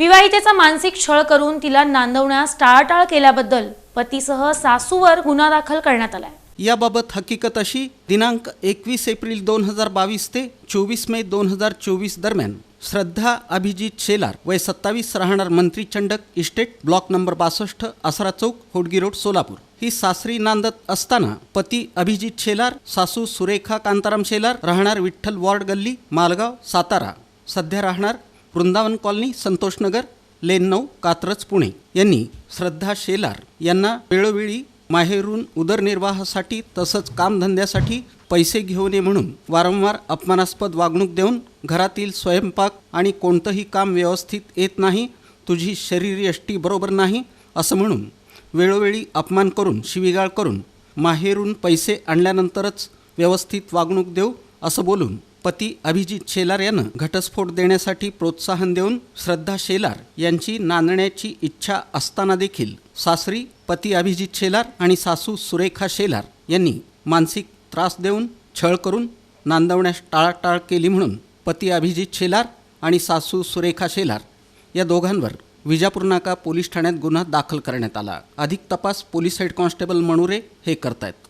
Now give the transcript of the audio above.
विवाहितेचा मानसिक छळ करून तिला नांदवण्यास टाळाटाळ केल्याबद्दल पतीसह सासूवर गुन्हा दाखल करण्यात आलाय. याबाबत हकीकत अशी दिनांक एकवीस एप्रिल दोन हजार बावीस ते चोवीस मे दोन हजार चोवीस दरम्यान श्रद्धा अभिजित शेलार वय सत्तावीस राहणार मंत्री चंडक इस्टेट ब्लॉक नंबर बासष्ट आसरा चौक होडगी रोड सोलापूर. ही सासरी नांदत असताना पती अभिजित शेलार सासू सुरेखा कांताराम शेलार राहणार विठ्ठल वॉर्ड गल्ली मालगाव सातारा. सध्या राहणार वृंदावन कॉलनी संतोषनगर लेन नऊ कात्रज पुणे. यांनी श्रद्धा शेलार यांना वेळोवेळी माहेरून उदरनिर्वाहासाठी तसंच कामधंद्यासाठी पैसे घेऊ नये म्हणून वारंवार अपमानास्पद वागणूक देऊन घरातील स्वयंपाक आणि कोणतंही काम व्यवस्थित येत नाही तुझी शरीरयष्टी बरोबर नाही असं म्हणून वेळोवेळी अपमान करून शिवीगाळ करून माहेरून पैसे आणल्यानंतरच व्यवस्थित वागणूक देऊ असं बोलून पती अभिजित शेलार यानं घटस्फोट देण्यासाठी प्रोत्साहन देऊन श्रद्धा शेलार यांची नांदण्याची इच्छा असताना देखील सासरी पती अभिजित शेलार आणि सासू सुरेखा शेलार यांनी मानसिक त्रास देऊन छळ करून नांदवण्यास टाळाटाळ केली म्हणून पती अभिजित शेलार आणि सासू सुरेखा शेलार या दोघांवर विजापूर नाका पोलीस ठाण्यात गुन्हा दाखल करण्यात आला. अधिक तपास पोलीस हेड कॉन्स्टेबल मणुरे हे करतायत.